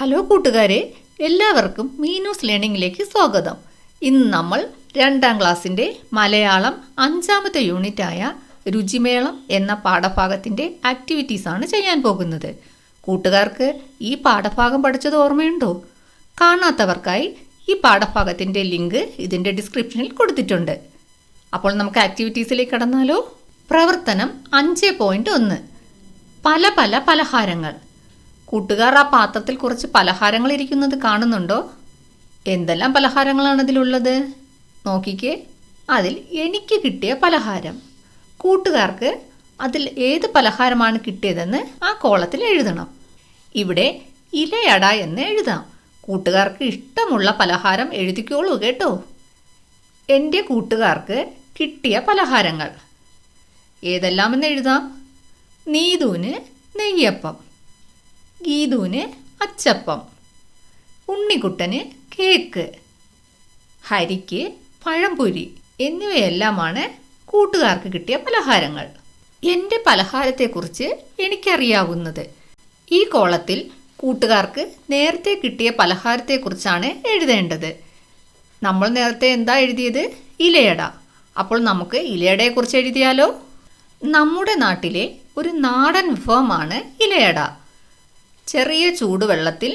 Hello കൂട്ടുകാരെ എല്ലാവർക്കും മീനൂസ് ലേണിംഗിലേക്ക് സ്വാഗതം. ഇന്ന് നമ്മൾ രണ്ടാം ക്ലാസ്സിന്റെ മലയാളം അഞ്ചാമത്തെ യൂണിറ്റായ രുചിമേളം എന്ന പാഠഭാഗത്തിന്റെ ആക്ടിവിറ്റീസാണ് ചെയ്യാൻ പോകുന്നത്. കൂട്ടുകാർക്ക് ഈ പാഠഭാഗം പഠിച്ചത് ഓർമ്മയുണ്ടോ? കാണാത്തവർക്കായി ഈ പാഠഭാഗത്തിന്റെ ലിങ്ക് ഇതിന്റെ ഡിസ്ക്രിപ്ഷനിൽ കൊടുത്തിട്ടുണ്ട്. അപ്പോൾ നമുക്ക് ആക്ടിവിറ്റീസിലേക്ക് കടന്നാലോ? പ്രവർത്തനം അഞ്ച് പോയിന്റ് ഒന്ന്. പല പല പലഹാരങ്ങൾ. കൂട്ടുകാർ ആ പാത്രത്തിൽ കുറച്ച് പലഹാരങ്ങൾ ഇരിക്കുന്നത് കാണുന്നുണ്ടോ? എന്തെല്ലാം പലഹാരങ്ങളാണ് അതിലുള്ളത്? നോക്കിക്കേ അതിൽ എനിക്ക് കിട്ടിയ പലഹാരം. കൂട്ടുകാർക്ക് അതിൽ ഏത് പലഹാരമാണ് കിട്ടിയതെന്ന് ആ കോളത്തിൽ എഴുതണം. ഇവിടെ ഇലയട എന്ന് എഴുതാം. കൂട്ടുകാർക്ക് ഇഷ്ടമുള്ള പലഹാരം എഴുതിക്കോളൂ കേട്ടോ. എന്റെ കൂട്ടുകാർക്ക് കിട്ടിയ പലഹാരങ്ങൾ. ഏതെല്ലാമെന്ന് എഴുതാം? നീതുവിന് നെയ്യപ്പം. ഗീതുവിന് അച്ചപ്പം. ഉണ്ണിക്കുട്ടന് കേക്ക്. ഹരിക്ക് പഴംപൊരി എന്നിവയെല്ലാമാണ് കൂട്ടുകാർക്ക് കിട്ടിയ പലഹാരങ്ങൾ. എന്റെ പലഹാരത്തെക്കുറിച്ച് എനിക്കറിയാവുന്നത്. ഈ കോളത്തിൽ കൂട്ടുകാർക്ക് നേരത്തെ കിട്ടിയ പലഹാരത്തെക്കുറിച്ചാണ് എഴുതേണ്ടത്. നമ്മൾ നേരത്തെ എന്താ എഴുതിയത്? ഇലയട. അപ്പോൾ നമുക്ക് ഇലയടയെക്കുറിച്ച് എഴുതിയാലോ? നമ്മുടെ നാട്ടിലെ ഒരു നാടൻ വിഭവമാണ് ഇലയട. ചെറിയ ചൂടുവെള്ളത്തിൽ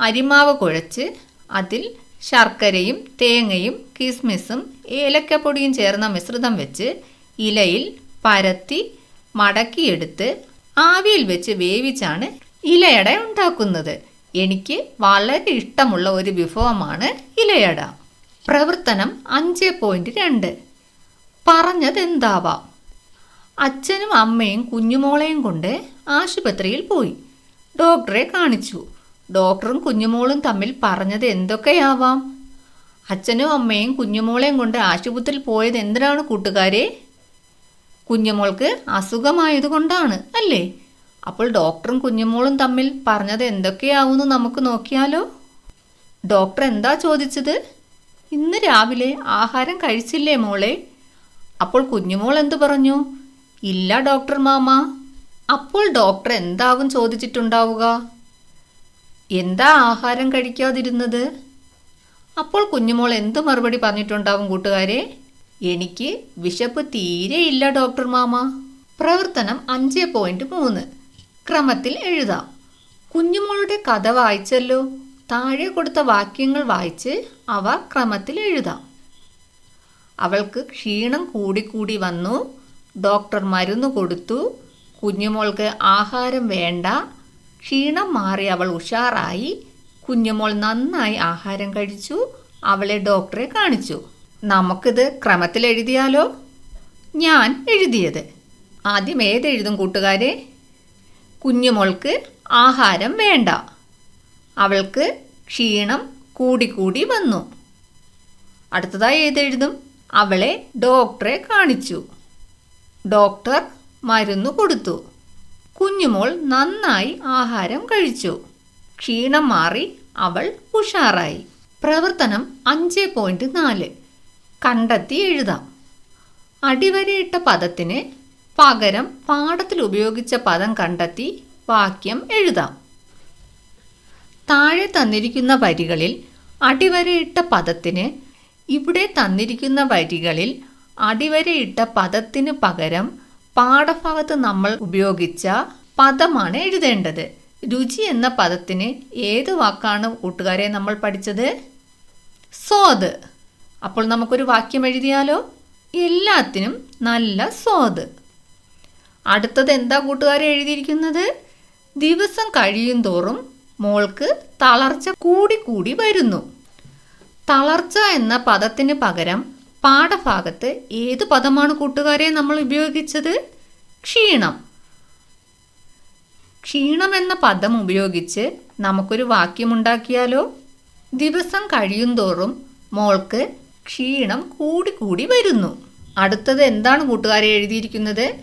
അരിമാവ് കുഴച്ച് അതിൽ ശർക്കരയും തേങ്ങയും കിസ്മിസും ഏലക്കപ്പൊടിയും ചേർന്ന മിശ്രിതം വെച്ച് ഇലയിൽ പരത്തി മടക്കിയെടുത്ത് ആവിയിൽ വെച്ച് വേവിച്ചാണ് ഇലയട ഉണ്ടാക്കുന്നത്. എനിക്ക് വളരെ ഇഷ്ടമുള്ള ഒരു വിഭവമാണ് ഇലയട. പ്രവർത്തനം അഞ്ച് പോയിന്റ് രണ്ട്. പറഞ്ഞത് എന്താവാം അച്ഛനും അമ്മയും കുഞ്ഞുമോളെയും കൊണ്ട് ആശുപത്രിയിൽ പോയി. ഡോക്ടറെ കാണിച്ചു. ഡോക്ടറും കുഞ്ഞുമോളും തമ്മിൽ പറഞ്ഞത് എന്തൊക്കെയാവാം? അച്ഛനും അമ്മയും കുഞ്ഞുമോളെയും കൊണ്ട് ആശുപത്രിയിൽ പോയത് എന്തിനാണ് കൂട്ടുകാരെ? കുഞ്ഞുമോൾക്ക് അസുഖമായതുകൊണ്ടാണ് അല്ലേ? അപ്പോൾ ഡോക്ടറും കുഞ്ഞുമോളും തമ്മിൽ പറഞ്ഞത് എന്തൊക്കെയാവുമെന്ന് നമുക്ക് നോക്കിയാലോ? ഡോക്ടർ എന്താ ചോദിച്ചത്? ഇന്ന് രാവിലെ ആഹാരം കഴിച്ചില്ലേ മോളെ? അപ്പോൾ കുഞ്ഞുമോൾ എന്തു പറഞ്ഞു? ഇല്ല ഡോക്ടർ മാമ അപ്പോൾ ഡോക്ടർ എന്താവും ചോദിച്ചിട്ടുണ്ടാവുക? എന്താ ആഹാരം കഴിക്കാതിരുന്നത്? അപ്പോൾ കുഞ്ഞുമോൾ എന്ത് മറുപടി പറഞ്ഞിട്ടുണ്ടാവും കൂട്ടുകാരെ? എനിക്ക് വിശപ്പ് തീരെ ഇല്ല ഡോക്ടർ മാമ. പ്രവർത്തനം അഞ്ച് പോയിന്റ് മൂന്ന്. ക്രമത്തിൽ എഴുതാം. കുഞ്ഞുമോളുടെ കഥ വായിച്ചല്ലോ. താഴെ കൊടുത്ത വാക്യങ്ങൾ വായിച്ച് അവ ക്രമത്തിൽ എഴുതാം. അവൾക്ക് ക്ഷീണം കൂടിക്കൂടി വന്നു. ഡോക്ടർ മരുന്ന് കൊടുത്തു. കുഞ്ഞുമോൾക്ക് ആഹാരം വേണ്ട. ക്ഷീണം മാറി അവൾ ഉഷാറായി. കുഞ്ഞുമോൾ നന്നായി ആഹാരം കഴിച്ചു. അവളെ ഡോക്ടറെ കാണിച്ചു. നമുക്കിത് ക്രമത്തിൽ എഴുതിയാലോ? ഞാൻ എഴുതിയത്. ആദ്യം ഏതെഴുതും കൂട്ടുകാരെ? കുഞ്ഞുമോൾക്ക് ആഹാരം വേണ്ട. അവൾക്ക് ക്ഷീണം കൂടിക്കൂടി വന്നു. അടുത്തതായി ഏതെഴുതും? അവളെ ഡോക്ടറെ കാണിച്ചു. ഡോക്ടർ മരുന്ന് കൊടുത്തു. കുഞ്ഞുമോൾ നന്നായി ആഹാരം കഴിച്ചു. ക്ഷീണം മാറി അവൾ ഉഷാറായി. പ്രവർത്തനം അഞ്ച് പോയിന്റ് നാല്. കണ്ടെത്തി എഴുതാം. അടിവരയിട്ട പദത്തിന് പകരം പാഠത്തിൽ ഉപയോഗിച്ച പദം കണ്ടെത്തി വാക്യം എഴുതാം. താഴെ തന്നിരിക്കുന്ന വരികളിൽ അടിവരയിട്ട പദത്തിന് ഇവിടെ തന്നിരിക്കുന്ന വരികളിൽ അടിവരയിട്ട പദത്തിന് പകരം പാഠഭാഗത്ത് നമ്മൾ ഉപയോഗിച്ച പദമാണ് എഴുതേണ്ടത്. രുചി എന്ന പദത്തിന് ഏത് വാക്കാണ് കൂട്ടുകാരെ നമ്മൾ പഠിച്ചത്? സ്വാദ്. അപ്പോൾ നമുക്കൊരു വാക്യം എഴുതിയാലോ? എല്ലാത്തിനും നല്ല സ്വാദ്. അടുത്തത് എന്താ കൂട്ടുകാരെ എഴുതിയിരിക്കുന്നത്? ദിവസം കഴിയും തോറും മോൾക്ക് തളർച്ച കൂടി കൂടി വരുന്നു. തളർച്ച എന്ന പദത്തിന് പകരം പാഠഭാഗത്ത് ഏത് പദമാണ് കൂട്ടുകാരെ നമ്മൾ ഉപയോഗിച്ചത്? ക്ഷീണം. ക്ഷീണം എന്ന പദം ഉപയോഗിച്ച് നമുക്കൊരു വാക്യമുണ്ടാക്കിയാലോ? ദിവസം കഴിയുന്തോറും മോൾക്ക് ക്ഷീണം കൂടി കൂടി വരുന്നു. അടുത്തത് എന്താണ് കൂട്ടുകാരെ എഴുതിയിരിക്കുന്നത്?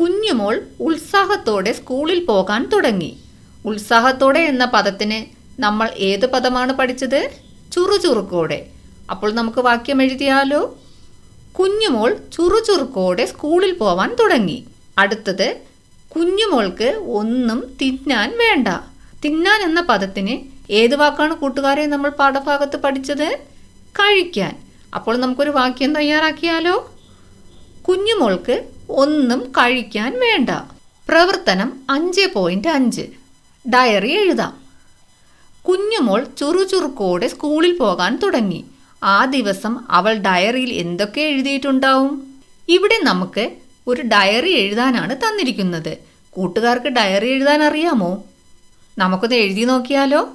കുഞ്ഞുമോൾ ഉത്സാഹത്തോടെ സ്കൂളിൽ പോകാൻ തുടങ്ങി. ഉത്സാഹത്തോടെ എന്ന പദത്തിന് നമ്മൾ ഏത് പദമാണ് പഠിച്ചത്? ചുറുചുറുക്കോടെ. അപ്പോൾ നമുക്ക് വാക്യം എഴുതിയാലോ? കുഞ്ഞുമോൾ ചുറുചുറുക്കോടെ സ്കൂളിൽ പോവാൻ തുടങ്ങി. അടുത്തത് കുഞ്ഞുമോൾക്ക് ഒന്നും തിന്നാൻ വേണ്ട. തിന്നാൻ എന്ന പദത്തിന് ഏത് വാക്കാണ് കൂട്ടുകാരെ നമ്മൾ പാഠഭാഗത്ത് പഠിച്ചത്? കഴിക്കാൻ. അപ്പോൾ നമുക്കൊരു വാക്യം തയ്യാറാക്കിയാലോ? കുഞ്ഞുമോൾക്ക് ഒന്നും കഴിക്കാൻ വേണ്ട. പ്രവർത്തനം അഞ്ച് പോയിന്റ് അഞ്ച്. ഡയറി എഴുതാം. കുഞ്ഞുമോൾ ചുറുചുറുക്കോടെ സ്കൂളിൽ പോകാൻ തുടങ്ങി. ആ ദിവസം അവൾ ഡയറിയിൽ എന്തൊക്കെ എഴുതിയിട്ടുണ്ടാവും? ഇവിടെ നമുക്ക് ഒരു ഡയറി എഴുതാനാണ് തന്നിരിക്കുന്നത്. കൂട്ടുകാർക്ക് ഡയറി എഴുതാൻ അറിയാമോ? നമുക്കൊന്ന് എഴുതി നോക്കിയാലോ?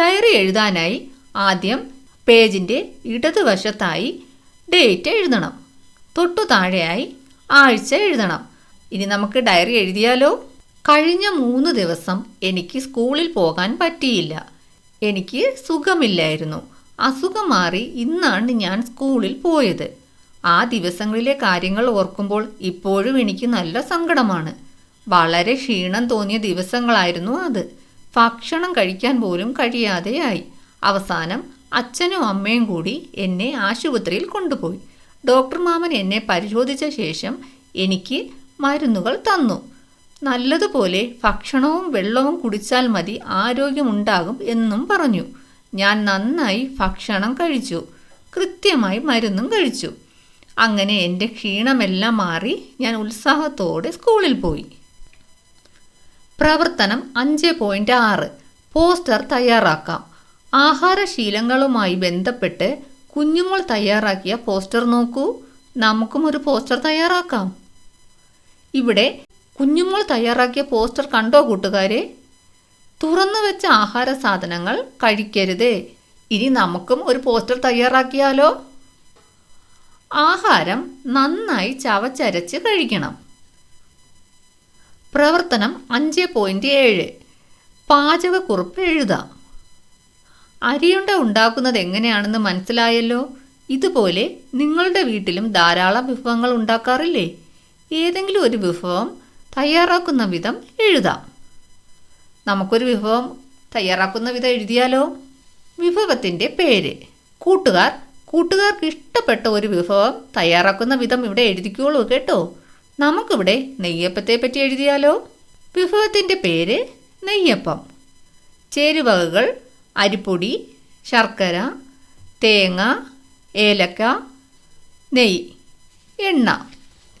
ഡയറി എഴുതാനായി ആദ്യം പേജിന്റെ ഇടതുവശത്തായി ഡേറ്റ് എഴുതണം. തൊട്ടു താഴെയായി ആഴ്ച എഴുതണം. ഇനി നമുക്ക് ഡയറി എഴുതിയാലോ? കഴിഞ്ഞ മൂന്ന് ദിവസം എനിക്ക് സ്കൂളിൽ പോകാൻ പറ്റിയില്ല. എനിക്ക് സുഖമില്ലായിരുന്നു. അസുഖം മാറി ഇന്നാണ് ഞാൻ സ്കൂളിൽ പോയത്. ആ ദിവസങ്ങളിലെ കാര്യങ്ങൾ ഓർക്കുമ്പോൾ ഇപ്പോഴും എനിക്ക് നല്ല സങ്കടമാണ്. വളരെ ക്ഷീണം തോന്നിയ ദിവസങ്ങളായിരുന്നു അത്. ഭക്ഷണം കഴിക്കാൻ പോലും കഴിയാതെയായി. അവസാനം അച്ഛനും അമ്മയും കൂടി എന്നെ ആശുപത്രിയിൽ കൊണ്ടുപോയി. ഡോക്ടർ മാമൻ എന്നെ പരിശോധിച്ച ശേഷം എനിക്ക് മരുന്നുകൾ തന്നു. നല്ലതുപോലെ ഭക്ഷണവും വെള്ളവും കുടിച്ചാൽ മതി ആരോഗ്യമുണ്ടാകും എന്നും പറഞ്ഞു. ഞാൻ നന്നായി ഭക്ഷണം കഴിച്ചു. കൃത്യമായി മരുന്നും കഴിച്ചു. അങ്ങനെ എന്റെ ക്ഷീണമെല്ലാം മാറി ഞാൻ ഉത്സാഹത്തോടെ സ്കൂളിൽ പോയി. പ്രവർത്തനം അഞ്ച് പോയിന്റ് ആറ്. പോസ്റ്റർ തയ്യാറാക്കാം. ആഹാരശീലങ്ങളുമായി ബന്ധപ്പെട്ട് കുഞ്ഞുങ്ങൾ തയ്യാറാക്കിയ പോസ്റ്റർ നോക്കൂ. നമുക്കും ഒരു പോസ്റ്റർ തയ്യാറാക്കാം. ഇവിടെ കുഞ്ഞുങ്ങൾ തയ്യാറാക്കിയ പോസ്റ്റർ കണ്ടോ കൂട്ടുകാരെ? തുറന്നു വെച്ച ആഹാര സാധനങ്ങൾ കഴിക്കരുത്. ഇനി നമുക്കും ഒരു പോസ്റ്റർ തയ്യാറാക്കിയാലോ? ആഹാരം നന്നായി ചവച്ചരച്ച് കഴിക്കണം. പ്രവർത്തനം അഞ്ച് പോയിന്റ് ഏഴ്. പാചകക്കുറിപ്പ് എഴുതാം. അരിയുണ്ട ഉണ്ടാക്കുന്നത് എങ്ങനെയാണെന്ന് മനസ്സിലായല്ലോ? ഇതുപോലെ നിങ്ങളുടെ വീട്ടിലും ധാരാളം വിഭവങ്ങൾ ഉണ്ടാക്കാറില്ലേ? ഏതെങ്കിലും ഒരു വിഭവം തയ്യാറാക്കുന്ന വിധം എഴുതാം. നമുക്കൊരു വിഭവം തയ്യാറാക്കുന്ന വിധം എഴുതിയാലോ? വിഭവത്തിന്റെ പേര്. കൂട്ടുകാർ കൂട്ടുകാർക്ക് ഇഷ്ടപ്പെട്ട ഒരു വിഭവം തയ്യാറാക്കുന്ന വിധം ഇവിടെ എഴുതിക്കോളൂ കേട്ടോ. നമുക്കിവിടെ നെയ്യപ്പത്തെ പറ്റി എഴുതിയാലോ? വിഭവത്തിന്റെ പേര് നെയ്യപ്പം. ചേരുവകകൾ അരിപ്പൊടി ശർക്കര തേങ്ങ ഏലക്ക നെയ്യ് എണ്ണ.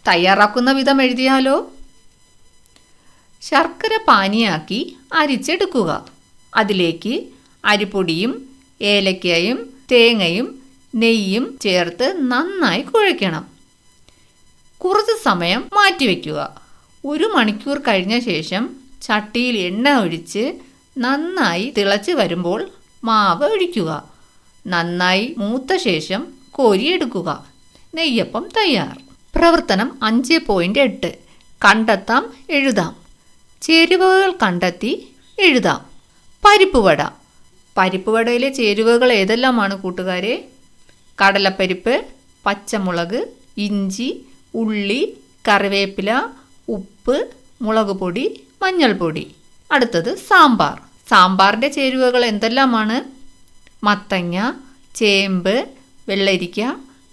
തയ്യാറാക്കുന്ന വിധം എഴുതിയാലോ? ശർക്കര പാനിയാക്കി അരിച്ചെടുക്കുക. അതിലേക്ക് അരിപ്പൊടിയും ഏലക്കയും തേങ്ങയും നെയ്യും ചേർത്ത് നന്നായി കുഴയ്ക്കണം. കുറച്ച് സമയം മാറ്റിവെക്കുക. ഒരു മണിക്കൂർ കഴിഞ്ഞ ശേഷം ചട്ടിയിൽ എണ്ണ ഒഴിച്ച് നന്നായി തിളച്ച് വരുമ്പോൾ മാവ് ഒഴിക്കുക. നന്നായി മൂത്ത ശേഷം കോരിയെടുക്കുക. നെയ്യപ്പം തയ്യാർ. പ്രവർത്തനം അഞ്ച് പോയിന്റ് എട്ട്. കണ്ടെത്താം എഴുതാം. ചേരുവകൾ കണ്ടെത്തി എഴുതാം. പരിപ്പുവട പരിപ്പുവടയിലെ ചേരുവകൾ ഏതെല്ലാമാണ് കൂട്ടുകാരെ? കടലപ്പരിപ്പ് പച്ചമുളക് ഇഞ്ചി ഉള്ളി കറിവേപ്പില ഉപ്പ് മുളക് പൊടി മഞ്ഞൾപ്പൊടി അടുത്തത് സാമ്പാർ. സാമ്പാറിന്റെ ചേരുവകൾ എന്തെല്ലാമാണ്? മത്തങ്ങ ചേമ്പ് വെള്ളരിക്ക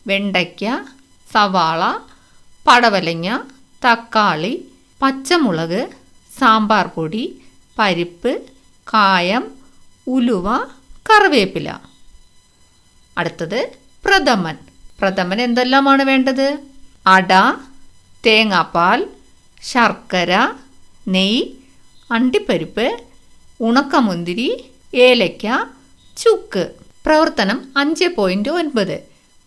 വെണ്ടയ്ക്ക സവാള പടവലങ്ങ തക്കാളി പച്ചമുളക് സാമ്പാർ പൊടി പരിപ്പ് കായം ഉലുവ കറിവേപ്പില. അടുത്തത് പ്രഥമൻ. പ്രഥമൻ എന്തെല്ലാമാണ് വേണ്ടത്? അട തേങ്ങാപ്പാൽ ശർക്കര നെയ് അണ്ടിപ്പരിപ്പ് ഉണക്കമുന്തിരി ഏലയ്ക്ക ചുക്ക്. പ്രവർത്തനം അഞ്ച് പോയിന്റ് ഒൻപത്.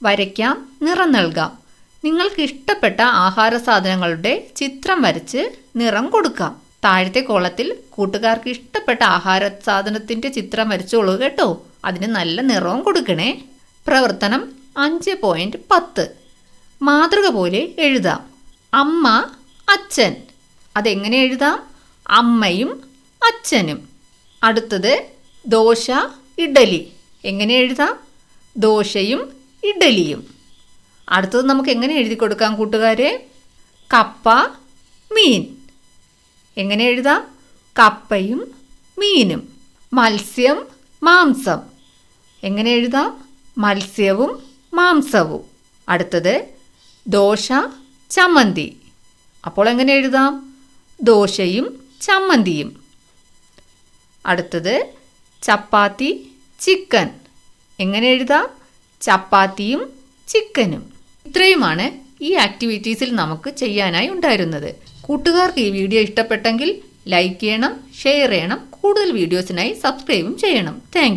വരയ്ക്കാം നിറം നൽകാം. നിങ്ങൾക്ക് ഇഷ്ടപ്പെട്ട ആഹാര സാധനങ്ങളുടെ ചിത്രം വരച്ച് നിറം കൊടുക്കാം. താഴത്തെ കോളത്തിൽ കൂട്ടുകാർക്ക് ഇഷ്ടപ്പെട്ട ആഹാര സാധനത്തിന്റെ ചിത്രം വരച്ചോളൂ കേട്ടോ. അതിന് നല്ല നിറവും കൊടുക്കണേ. പ്രവർത്തനം അഞ്ച് പോയിന്റ് പത്ത്. മാതൃക പോലെ എഴുതാം. അമ്മ അച്ഛൻ. അതെങ്ങനെ എഴുതാം? അമ്മയും അച്ഛനും. അടുത്തത് ദോശ ഇഡലി. എങ്ങനെ എഴുതാം? ദോശയും ഇഡലിയും. അടുത്തത് നമുക്ക് എങ്ങനെ എഴുതി കൊടുക്കാം കൂട്ടുകാരെ? കപ്പ മീൻ. എങ്ങനെ എഴുതാം? കപ്പയും മീനും മത്സ്യം മാംസം. എങ്ങനെ എഴുതാം? മത്സ്യവും മാംസവും. അടുത്തത് ദോശ ചമ്മന്തി. അപ്പോൾ എങ്ങനെ എഴുതാം? ദോശയും ചമ്മന്തിയും. അടുത്തത് ചപ്പാത്തി ചിക്കൻ. എങ്ങനെ എഴുതാം? ചപ്പാത്തിയും ചിക്കനും. ഇത്രയുമാണ് ഈ ആക്ടിവിറ്റീസിൽ നമുക്ക് ചെയ്യാനായി ഉണ്ടായിരുന്നത്. കൂട്ടുകാർക്ക് ഈ വീഡിയോ ഇഷ്ടപ്പെട്ടെങ്കിൽ ലൈക്ക് ചെയ്യണം ഷെയർ ചെയ്യണം കൂടുതൽ വീഡിയോസിനായി സബ്സ്ക്രൈബും ചെയ്യണം. താങ്ക്